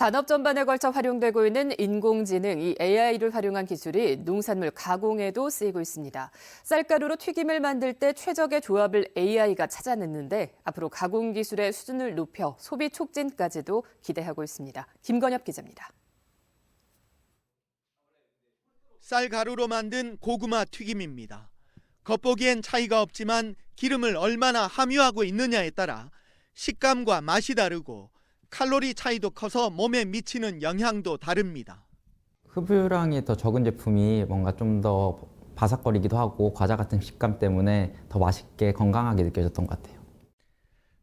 산업 전반에 걸쳐 활용되고 있는 인공지능, 이 AI를 활용한 기술이 농산물 가공에도 쓰이고 있습니다. 쌀가루로 튀김을 만들 때 최적의 조합을 AI가 찾아냈는데 앞으로 가공 기술의 수준을 높여 소비 촉진까지도 기대하고 있습니다. 김건엽 기자입니다. 쌀가루로 만든 고구마 튀김입니다. 겉보기엔 차이가 없지만 기름을 얼마나 함유하고 있느냐에 따라 식감과 맛이 다르고 칼로리 차이도 커서 몸에 미치는 영향도 다릅니다. 흡유량이 더 적은 제품이 뭔가 좀 더 바삭거리기도 하고 과자 같은 식감 때문에 더 맛있게 건강하게 느껴졌던 것 같아요.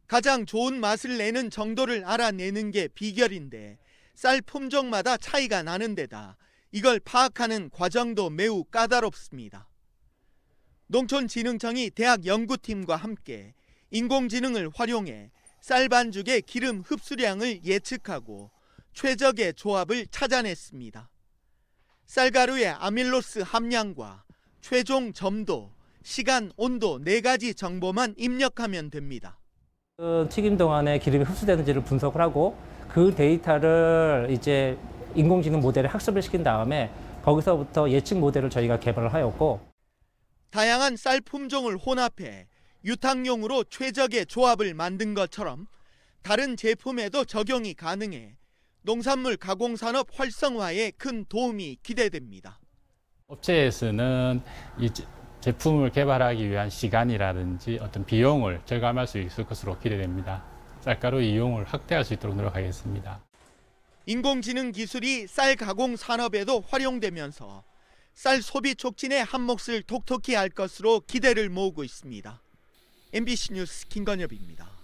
가장 좋은 맛을 내는 정도를 알아내는 게 비결인데 쌀 품종마다 차이가 나는 데다 이걸 파악하는 과정도 매우 까다롭습니다. 농촌진흥청이 대학 연구팀과 함께 인공지능을 활용해 쌀 반죽의 기름 흡수량을 예측하고 최적의 조합을 찾아냈습니다. 쌀가루의 아밀로스 함량과 최종 점도, 시간, 온도 네 가지 정보만 입력하면 됩니다. 그 튀김 동안에 기름이 흡수되는지를 분석을 하고 그 데이터를 이제 인공지능 모델에 학습을 시킨 다음에 거기서부터 예측 모델을 저희가 개발을 하였고 다양한 쌀 품종을 혼합해 유탕용으로 최적의 조합을 만든 것처럼 다른 제품에도 적용이 가능해 농산물 가공 산업 활성화에 큰 도움이 기대됩니다. 업체에서는 이 제- 제품을 개발하기 위한 시간이라든지 어떤 비용을 절감할 수 있을 것으로 기대됩니다. 쌀가루 이용을 확대할 수 있도록 노력하겠습니다. 인공지능 기술이 쌀 가공 산업에도 활용되면서 쌀 소비 촉진에 한 몫을 톡톡히 할 것으로 기대를 모으고 있습니다. MBC 뉴스 김건엽입니다.